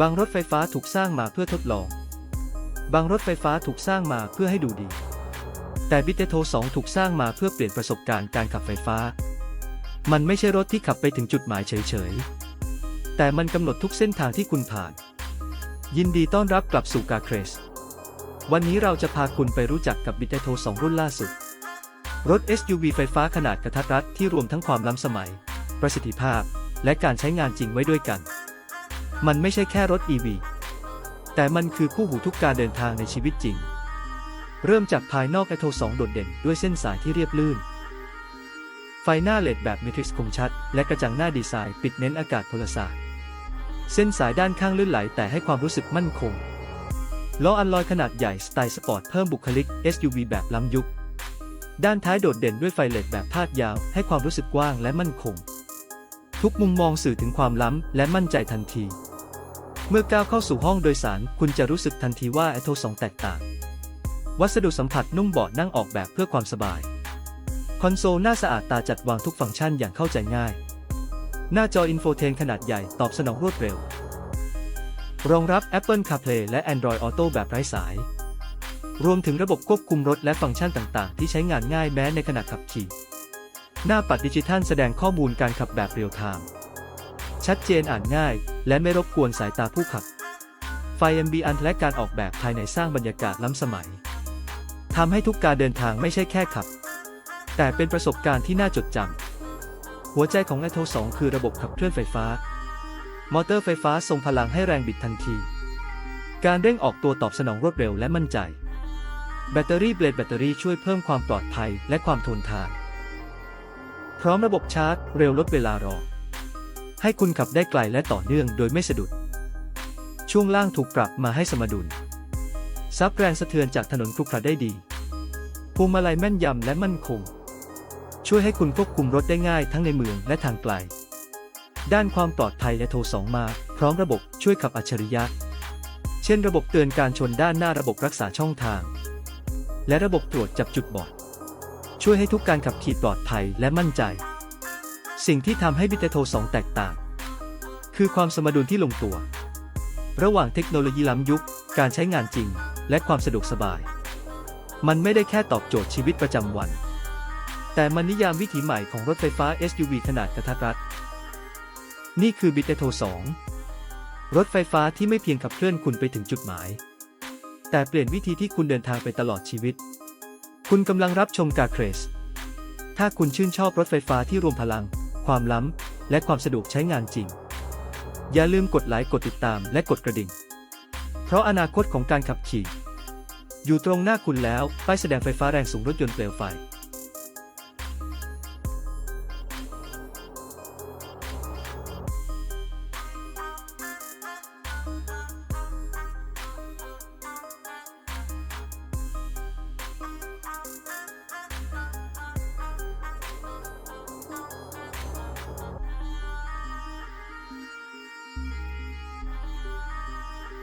บางรถไฟฟ้าถูกสร้างมาเพื่อทดลอง บางรถไฟฟ้าถูกสร้างมาเพื่อให้ดูดี แต่บิเตโท2ถูกสร้างมาเพื่อเปลี่ยนประสบการณ์การขับไฟฟ้า มันไม่ใช่รถที่ขับไปถึงจุดหมายเฉยๆ แต่มันกำหนดทุกเส้นทางที่คุณผ่าน ยินดีต้อนรับกลับสู่กาเครส วันนี้เราจะพาคุณไปรู้จักกับบิเตโท2 รุ่นล่าสุด รถ SUV ไฟฟ้าขนาดกระทัดรัดที่รวมทั้งความล้ำสมัย ประสิทธิภาพ และการใช้งานจริงไว้ด้วยกัน มันไม่ใช่แค่รถ EV แต่มันคือคู่หูทุกการเดินทางในชีวิตจริง เริ่มจากภายนอกไอโท2โดดเด่นด้วยเส้นสายที่เรียบลื่น ไฟหน้าเลดแบบเมทริกซ์คมชัด และกระจังหน้าดีไซน์ปิดเน้นอากาศพลศาสตร์ เส้นสายด้านข้างลื่นไหลแต่ให้ความรู้สึกมั่นคง ล้ออัลลอยขนาดใหญ่สไตล์สปอร์ตเพิ่มบุคลิก SUV แบบล้ำยุค ด้านท้ายโดดเด่นด้วยไฟเลดแบบพาดยาว ให้ความรู้สึกกว้างและมั่นคง ทุกมุมมองสื่อถึงความล้ำและมั่นใจทันที เมื่อก้าวเข้าสู่ห้องโดยสาร คุณจะรู้สึกทันทีว่าไอโท2แตกต่าง วัสดุสัมผัสนุ่มเบาะนั่งออกแบบเพื่อความสบาย คอนโซลหน้าสะอาดตาจัดวางทุกฟังก์ชันอย่างเข้าใจง่าย หน้าจออินโฟเทนขนาดใหญ่ตอบสนองรวดเร็ว รองรับ Apple CarPlay และ Android Auto แบบไร้สาย รวมถึงระบบควบคุมรถและฟังก์ชันต่างๆ ที่ใช้งานง่ายแม้ในขณะขับขี่ หน้าปัดดิจิทัลแสดงข้อมูลการขับแบบเรียลไทม์ ชัดเจนอ่านง่าย และไม่รบกวนสายตาผู้ขับ ไฟ MBN และการออกแบบภายในสร้างบรรยากาศล้ำสมัยทำให้ทุกการเดินทางไม่ใช่แค่ขับ แต่เป็นประสบการณ์ที่น่าจดจำหัวใจของ a อโท2คือระบบขับเคลื่อนไฟฟ้า มอเตอร์ไฟฟ้าส่งพลังให้แรงบิดทันที การเร่งออกตัวตอบสนองรวดเร็วและมั่นใจ แบตเตอรี่เบลดแบตเตอรี่ช่วยเพิ่มความปลอดภัยและความทนทาน พร้อมระบบชาร์จ เร็วลดเวลารอ ให้คุณขับได้ไกลและต่อเนื่องโดยไม่สะดุด ช่วงล่างถูกปรับมาให้สมดุล ซับแรงสะเทือนจากถนนครุขระได้ดีพวงมาลัยแม่นยำและมั่นคง ช่วยให้คุณควบคุมรถได้ง่ายทั้งในเมืองและทางไกล ด้านความปลอดภัยและโทร2มา พร้อมระบบช่วยขับอัจฉริยะ เช่นระบบเตือนการชนด้านหน้าระบบรักษาช่องทาง และระบบตรวจจับจุดบอด ช่วยให้ทุกการขับขี่ปลอดภัยและมั่นใจ สิ่งที่ทำให้บิเตโท2แตกต่าง คือความสมดุลที่ลงตัว ระหว่างเทคโนโลยีล้ำยุค การใช้งานจริง และความสะดวกสบาย มันไม่ได้แค่ตอบโจทย์ชีวิตประจำวัน แต่มันนิยามวิถีใหม่ของรถไฟฟ้า SUV ขนาดกระทัดรัด นี่คือบิเตโท2รถไฟฟ้าที่ไม่เพียงขับเคลื่อนคุณไปถึงจุดหมาย แต่เปลี่ยนวิธีที่คุณเดินทางไปตลอดชีวิต คุณกำลังรับชมกาเครสถ้าคุณชื่นชอบรถไฟฟ้าที่รวมพลัง ความล้ำ และความสะดวกใช้งานจริง อย่าลืมกดไลค์กดติดตามและกดกระดิ่ง เพราะอนาคตของการขับขี่ อยู่ตรงหน้าคุณแล้วป้ายแสดงไฟฟ้าแรงสูงรถยนต์เปลวไฟ